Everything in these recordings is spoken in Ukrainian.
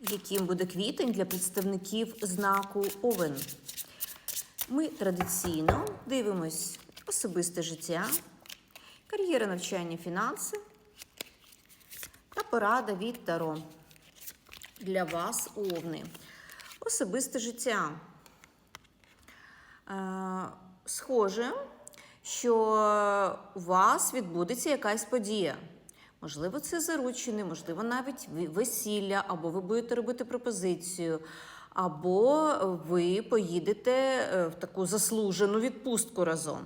яким буде квітень для представників знаку Овен. Ми традиційно дивимось особисте життя, кар'єра навчання, фінанси та порада від Таро для вас, Овни. Особисте життя. Е, Схоже, що у вас відбудеться якась подія. Можливо, це заручини, можливо, навіть весілля, або ви будете робити пропозицію, або ви поїдете е, в таку заслужену відпустку разом.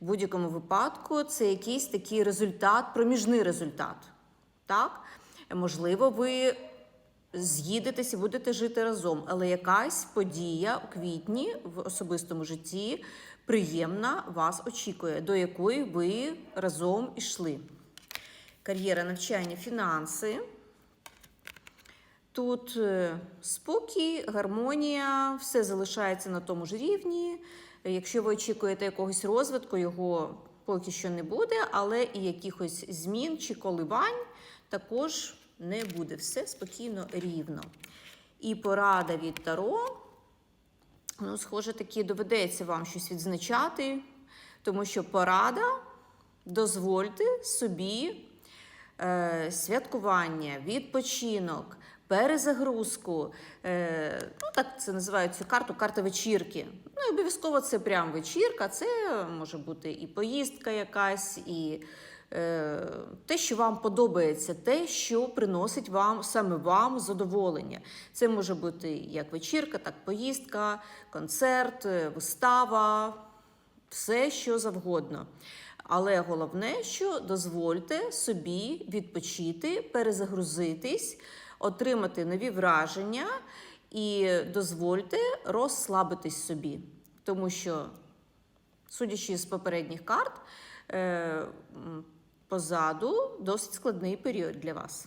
В будь-якому випадку це якийсь такий результат, проміжний результат. Так? Можливо, ви з'їдетесь і будете жити разом, але якась подія у квітні в особистому житті приємна вас очікує, до якої ви разом ішли. Кар'єра, навчання, фінанси. Тут е, спокій, гармонія, все залишається на тому ж рівні. Якщо ви очікуєте якогось розвитку, його поки що не буде, але і якихось змін чи коливань також не буде. Все спокійно, рівно. І порада від Таро. Ну, схоже, таки доведеться вам щось відзначати, тому що порада дозвольте собі святкування, відпочинок, перезагрузку. Е, ну, так це називають цю карту карта вечірки. Ну, обов'язково це прям вечірка, це може бути і поїздка якась, і е, те, що вам подобається, те, що приносить вам саме вам задоволення. Це може бути як вечірка, так поїздка, концерт, е, вистава, все, що завгодно. Але головне, що дозвольте собі відпочити, перезагрузитись, отримати нові враження і дозвольте розслабитись собі. Тому що, судячи з попередніх карт, е, позаду досить складний період для вас.